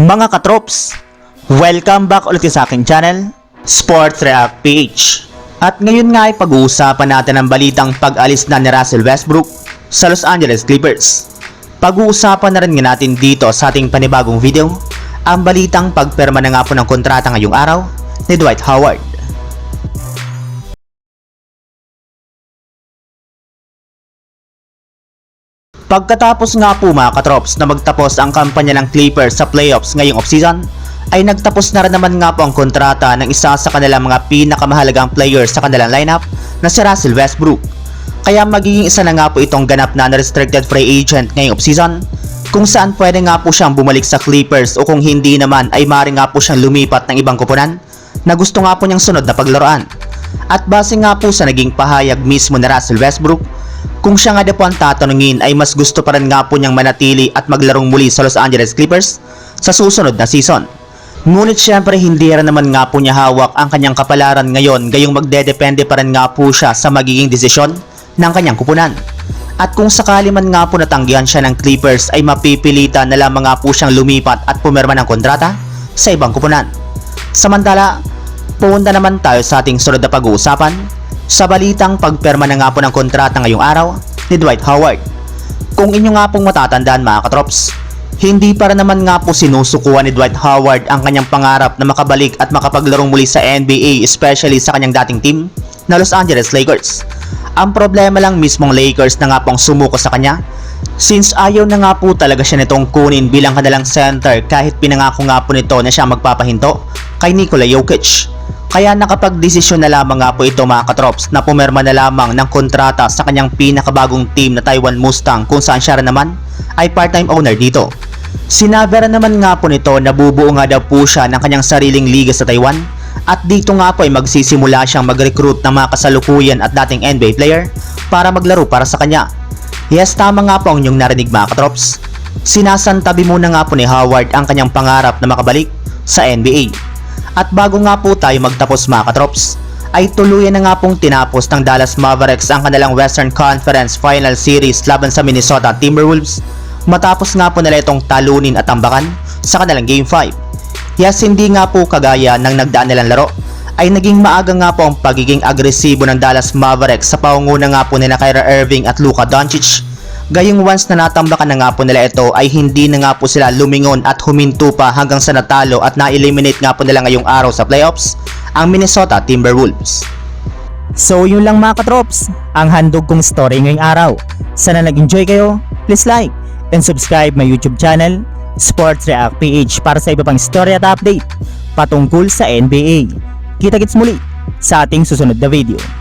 Mga katrops, welcome back ulit sa aking channel, Sports React PH. At ngayon nga ay pag-uusapan natin ang balitang pag-alis na ni Russell Westbrook sa Los Angeles Clippers. Pag-uusapan na rin nga natin dito sa ating panibagong video, ang balitang pagperma na nga po ng kontrata ngayong araw ni Dwight Howard. Pagkatapos nga po mga katrops na magtapos ang kampanya ng Clippers sa playoffs ngayong offseason, ay nagtapos na rin naman nga po ang kontrata ng isa sa kanilang mga pinakamahalagang players sa kanilang lineup na si Russell Westbrook. Kaya magiging isa na nga po itong ganap na restricted free agent ngayong offseason kung saan pwede nga po siyang bumalik sa Clippers o kung hindi naman ay maaari nga po siyang lumipat ng ibang kupunan na gusto nga po niyang sunod na paglaruan. At base nga po sa naging pahayag mismo ni Russell Westbrook, kung siya nga po ang tatanungin ay mas gusto pa rin nga po niyang manatili at maglarong muli sa Los Angeles Clippers sa susunod na season. Ngunit syempre hindi rin naman nga po niya hawak ang kanyang kapalaran ngayon gayong magdedepende pa rin nga po siya sa magiging desisyon ng kanyang kupunan. At kung sakali man nga po natanggihan siya ng Clippers ay mapipilitan na lamang nga po siyang lumipat at pumirma ng kontrata sa ibang kupunan. Samantala, punta naman tayo sa ating sunod na pag-uusapan sa balitang pagperma na nga po ng kontrata ngayong araw ni Dwight Howard. Kung inyo nga pong matatandaan mga katrops, hindi para naman nga po sinusukuan ni Dwight Howard ang kanyang pangarap na makabalik at makapaglarong muli sa NBA especially sa kanyang dating team na Los Angeles Lakers. Ang problema lang mismong Lakers na nga pong sumuko sa kanya since ayaw na nga po talaga siya nitong kunin bilang kanilang center kahit pinangako nga po nito na siya magpapahinto kay Nikola Jokic. Kaya nakapag-desisyon na lamang nga po ito mga katrops na pumirma na lamang ng kontrata sa kanyang pinakabagong team na Taiwan Mustang kung saan siya naman ay part-time owner dito. Sinabi rin naman nga po nito na bubuo nga daw po siya ng kanyang sariling liga sa Taiwan at dito nga po ay magsisimula siyang mag-recruit ng mga kasalukuyan at dating NBA player para maglaro para sa kanya. Yes, tama nga po ang inyong narinig mga katrops. Sinasantabi muna nga po ni Howard ang kanyang pangarap na makabalik sa NBA. At bago nga po tayo magtapos mga katrops, ay tuluyan na nga pong tinapos ng Dallas Mavericks ang kanilang Western Conference Final Series laban sa Minnesota Timberwolves matapos nga po nila itong talunin at tambakan sa kanilang Game 5. Yes, hindi nga po kagaya ng nagdaan nilang laro ay naging maaga nga po ang pagiging agresibo ng Dallas Mavericks sa paunguna nga po nila Kyrie Irving at Luka Doncic. Gayong once na natambakan na nga po nila ito ay hindi na nga po sila lumingon at huminto pa hanggang sa natalo at na-eliminate nga po nila ngayong araw sa playoffs ang Minnesota Timberwolves. So yun lang mga katrops, ang handog kong story ngayong araw. Sana nag-enjoy kayo, please like and subscribe my YouTube channel, Sports React PH para sa iba pang story at update patungkol sa NBA. Kita-kits muli sa ating susunod na video.